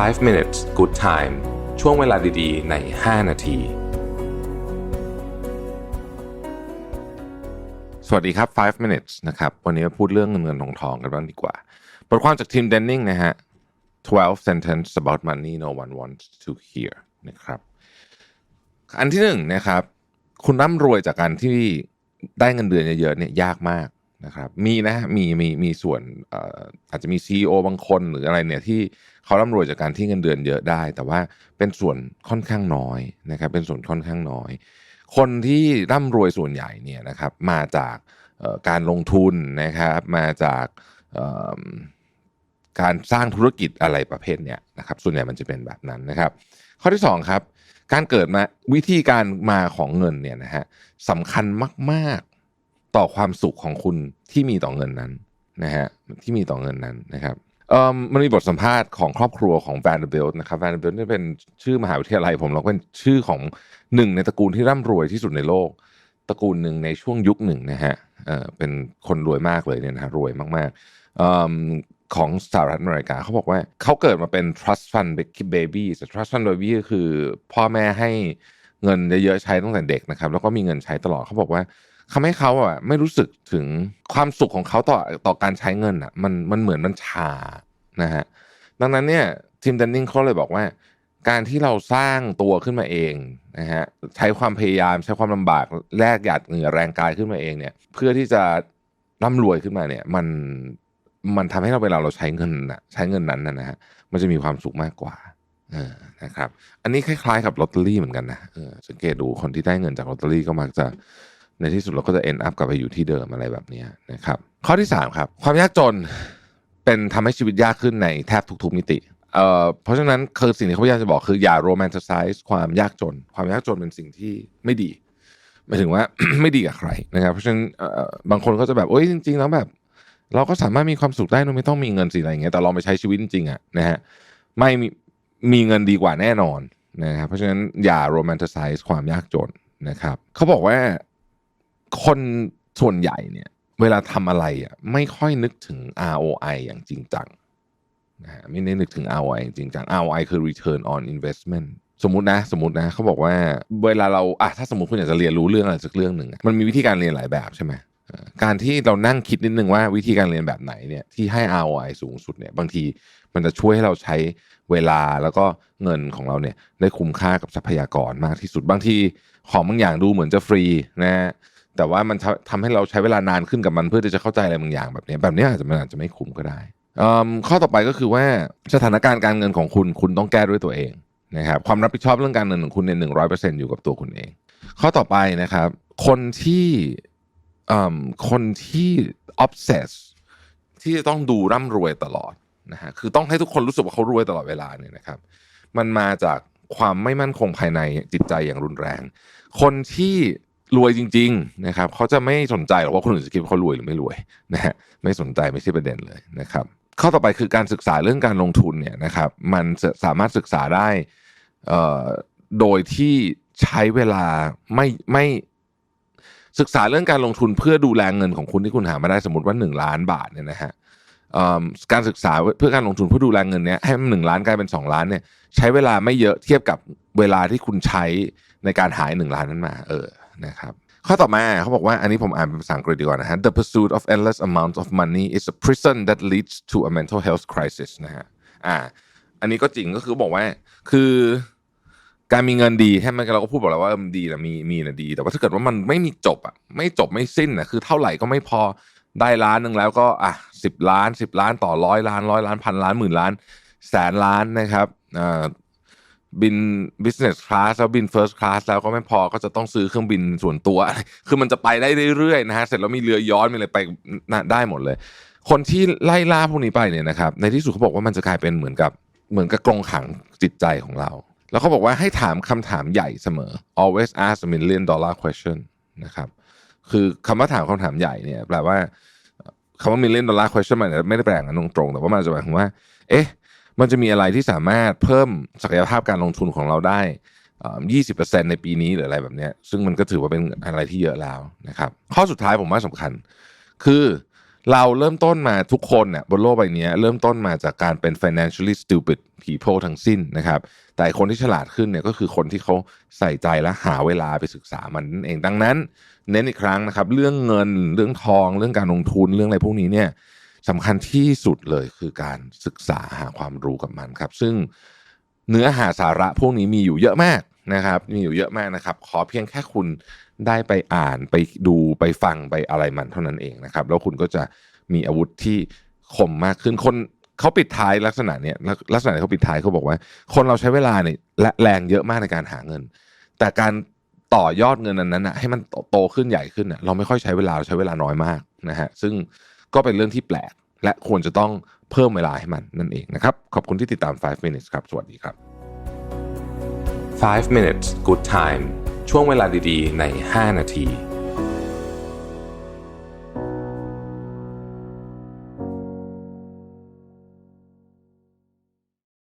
5 minutes good time ช่วงเวลาดีๆ ใน 5 นาที สวัสดีครับ 5 minutes นะครับ วันนี้มาพูดเรื่องเงินเงินทองทองกันบ้างดีกว่า บทความจากทีม Denning นะฮะ 12 sentence about money no one wants to hear นะครับ อันที่หนึ่งนะครับ คุณร่ำรวยจากการที่ได้เงินเดือนเยอะๆเนี่ยยากมาก นะครับมีนะฮะมีมีมีส่วนอออาจจะมี CEO บางคนหรืออะไรเนี่ยที่เขาร่ำรวยจากการที่เงินเดือนเยอะได้ แต่ว่าเป็นส่วนค่อนข้างน้อยนะครับเป็นส่วนค่อนข้างน้อย คนที่ร่ำรวยส่วนใหญ่เนี่ยนะครับมาจากการลงทุนนะครับมาจากการสร้างธุรกิจอะไรประเภทเนี้ยนะครับส่วนใหญ่มันจะเป็นแบบนั้นนะครับ ข้อที่สองครับการเกิดมาวิธีการมาของเงินเนี่ยนะฮะสำคัญมาก ต่อความสุขของคุณที่มีต่อเงินนั้นนะฮะที่มีต่อเงินนั้นนะครับเออมันมีบทสัมภาษณ์ของครอบครัวของ Vanderbilt นะครับ Vanderbilt นี่เป็นชื่อมหาวิทยาลัยผมแล้วก็เป็นชื่อของหนึ่งในตระกูลที่ร่ำรวยที่สุดในโลก ตระกูลหนึ่งในช่วงยุคหนึ่งนะฮะเออเป็นคนรวยมากเลยเนี่ยนะรวยมากๆของสหรัฐอเมริกาเขาบอกว่าเขาเกิดมาเป็น trust fund baby trust fund baby ก็คือพ่อแม่ให้เงินเยอะๆใช้ตั้งแต่เด็กนะครับ แล้วก็มีเงินใช้ตลอดเขาบอกว่า ทำให้เขาอะไม่รู้สึกถึงความสุขของเขาต่อต่อการใช้เงินอะมันมันเหมือนมันชานะฮะดังนั้นเนี่ยทีมดันนิงเขาเลยบอกว่า การที่เราสร้างตัวขึ้นมาเองนะฮะใช้ความพยายามใช้ความลำบากแลกหยาดเหงื่อแรงกายขึ้นมาเองเนี่ย เพื่อที่จะร่ำรวยขึ้นมาเนี่ย มันมันทำให้เราเวลาเราใช้เงินน่ะใช้เงินนั้นนะนะฮะมันจะมีความสุขมากกว่าเออนะครับ อันนี้คล้ายๆกับลอตเตอรี่เหมือนกันนะเออสังเกตดูคนที่ได้เงินจากลอตเตอรี่ก็มักจะ ในที่สุดเราก็จะ end up กลับไปอยู่ที่เดิมอะไรแบบนี้นะครับ ข้อที่สามครับ ความยากจนเป็นทำให้ชีวิตยากขึ้นในแทบทุกๆมิติเอ่อเพราะฉะนั้นคือสิ่งที่เขาพยายามจะบอกคืออย่าโรแมนติไซส์ความยากจน ความยากจนเป็นสิ่งที่ไม่ดีหมายถึงว่าไม่ดีกับใครนะครับ เพราะฉะนั้นบางคนก็จะแบบโอ้ยจริง ๆ แล้วแบบ เราก็สามารถมีความสุขได้โดยไม่ต้องมีเงินสิอะไรเงี้ยแต่ลองไปใช้ชีวิตจริงอะนะฮะไม่มีมีเงินดีกว่าแน่นอนนะครับเพราะฉะนั้นอย่าโรแมนติไซส์ความยากจนนะครับเขาบอกว่า คนส่วนใหญ่เนี่ย เวลาทำอะไรอะไม่ค่อยนึกถึง ROI อย่างจริงจังนะฮะไม่ได้นึกถึง ROI อย่างจริงจัง ROI คือ return on investment สมมตินะสมมตินะเขาบอกว่าเวลาเราอะถ้าสมมติคุณอยากจะเรียนรู้เรื่องอะไรสักเรื่องหนึ่งมันมีวิธีการเรียนหลายแบบใช่ไหมการที่เรานั่งคิดนิดนึงว่าวิธีการเรียนแบบไหนเนี่ยที่ให้ ROI สูงสุดเนี่ยบางทีมันจะช่วยให้เราใช้เวลาแล้วก็เงินของเราเนี่ยได้คุ้มค่ากับทรัพยากรมากที่สุดบางทีของบางอย่างดูเหมือนจะฟรีนะฮะ แต่ว่ามันทำทำให้เราใช้เวลานานขึ้นกับมันเพื่อที่จะเข้าใจอะไรบางอย่างแบบนี้ แบบนี้อาจจะมันอาจจะไม่คุ้มก็ได้ข้อต่อไปก็คือว่าสถานการณ์การเงินของคุณคุณต้องแก้ด้วยตัวเองนะครับความรับผิดชอบเรื่องการเงินของคุณในหนึ่งร้อยเปอร์เซ็นต์อยู่กับตัวคุณเอง ข้อต่อไปนะครับ คนที่คนที่ obsess ที่จะต้องดูร่ำรวยตลอดนะฮะคือต้องให้ทุกคนรู้สึกว่าเขารวยตลอดเวลาเนี่ยนะครับ มันมาจากความไม่มั่นคงภายในจิตใจอย่างรุนแรง คนที่ รวยจริง ๆ นะครับเขาจะไม่สนใจหรอกว่าคนอื่นจะคิดว่าเขารวยหรือไม่รวยนะฮะไม่สนใจไม่ใช่ประเด็นเลยนะครับ ข้อต่อไปคือการศึกษาเรื่องการลงทุนเนี่ยนะครับ มันสามารถศึกษาได้เอ่อโดยที่ใช้เวลาไม่ไม่ศึกษาเรื่องการลงทุนเพื่อดูแลเงินของคุณที่คุณหามาได้สมมติว่า 1 ล้านบาทเนี่ยนะฮะเอิ่มการศึกษาเพื่อการลงทุนเพื่อดูแลเงินเนี้ยให้มันหนึ่งล้านกลายเป็น 2 ล้านเนี่ยใช้เวลาไม่เยอะเทียบกับเวลาที่คุณใช้ในการหายหนึ่งล้านนั้นมา เออ นะครับข้อต่อมาเขาบอกว่าอันนี้ผมอ่านเป็นภาษาอังกฤษดีกว่านะฮะ The pursuit of endless amounts of money is a prison that leads to a mental health crisis นะฮะอ่า อันนี้ก็จริงก็คือบอกว่า คือ การมีเงินดีใช่ไหมเราก็พูดบอกแล้วว่ามันดีนะมีมีนะดี แต่ว่าถ้าเกิดว่ามันไม่มีจบอะไม่จบไม่สิ้นอะคือเท่าไหร่ก็ไม่พอได้ล้านหนึ่งแล้วก็อะสิบล้านสิบล้านต่อร้อยล้านร้อยล้านพันล้านหมื่นล้าน แสนล้านนะครับอ่า บิน business class แล้วบิน first class แล้วก็ไม่พอก็จะต้องซื้อเครื่องบินส่วนตัว คือมันจะไปได้เรื่อยๆนะฮะเสร็จแล้วมีเรือย้อนมีอะไรไปได้หมดเลย คนที่ไล่ล่าพวกนี้ไปเนี่ยนะครับในที่สุดเขาบอกว่ามันจะกลายเป็นเหมือนกับเหมือนกับกรงขังจิตใจของเรา แล้วเขาบอกว่าให้ถามคำถามใหญ่เสมอ always ask a million dollar question นะครับคือคำว่าถามคำถามใหญ่เนี่ยแปลว่าคำว่า million dollar question มันไม่ได้แปลงกันตรงๆแต่ว่ามันจะหมายถึงว่า เอ๊ะ มันจะมีอะไรที่สามารถเพิ่มศักยภาพการลงทุนของเราได้ยี่สิบเปอร์เซ็นในปีนี้หรืออะไรแบบนี้ซึ่งมันก็ถือว่าเป็นอะไรที่เยอะแล้วนะครับ ข้อสุดท้ายผมว่าสำคัญ คือเราเริ่มต้นมาทุกคนเนี่ยบนโลกใบนี้เริ่มต้นมาจากการเป็น financially stupid people ทั้งสิ้นนะครับ แต่คนที่ฉลาดขึ้นเนี่ยก็คือคนที่เขาใส่ใจและหาเวลาไปศึกษามันนั่นเองดังนั้น เน้นอีกครั้งนะครับ เรื่องเงินเรื่องทองเรื่องการลงทุนเรื่องอะไรพวกนี้เนี่ย สำคัญที่สุดเลยคือการศึกษาหาความรู้กับมันครับ ซึ่งเนื้อหาสาระพวกนี้มีอยู่เยอะมากนะครับ มีอยู่เยอะมากนะครับ ขอเพียงแค่คุณได้ไปอ่านไปดูไปฟังไปอะไรมันเท่านั้นเองนะครับ แล้วคุณก็จะมีอาวุธที่คมมากขึ้นคนเขาปิดท้ายลักษณะเนี้ยลักษณะเขาปิดท้ายเขาบอกว่า คนเราใช้เวลาเนี่ยและแรงเยอะมากในการหาเงิน แต่การต่อยอดเงินอันนั้นนะให้มันโตโตขึ้นใหญ่ขึ้นน่ะเราไม่ค่อยใช้เวลาเราใช้เวลาน้อยมากนะฮะซึ่ง ก็เป็นเรื่องที่แปลก และควรจะต้องเพิ่มเวลาให้มันนั่นเองนะครับ ขอบคุณที่ติดตาม 5 minutes ครับ สวัสดีครับ 5 minutes good time ช่วงเวลาดีๆ ใน 5 นาที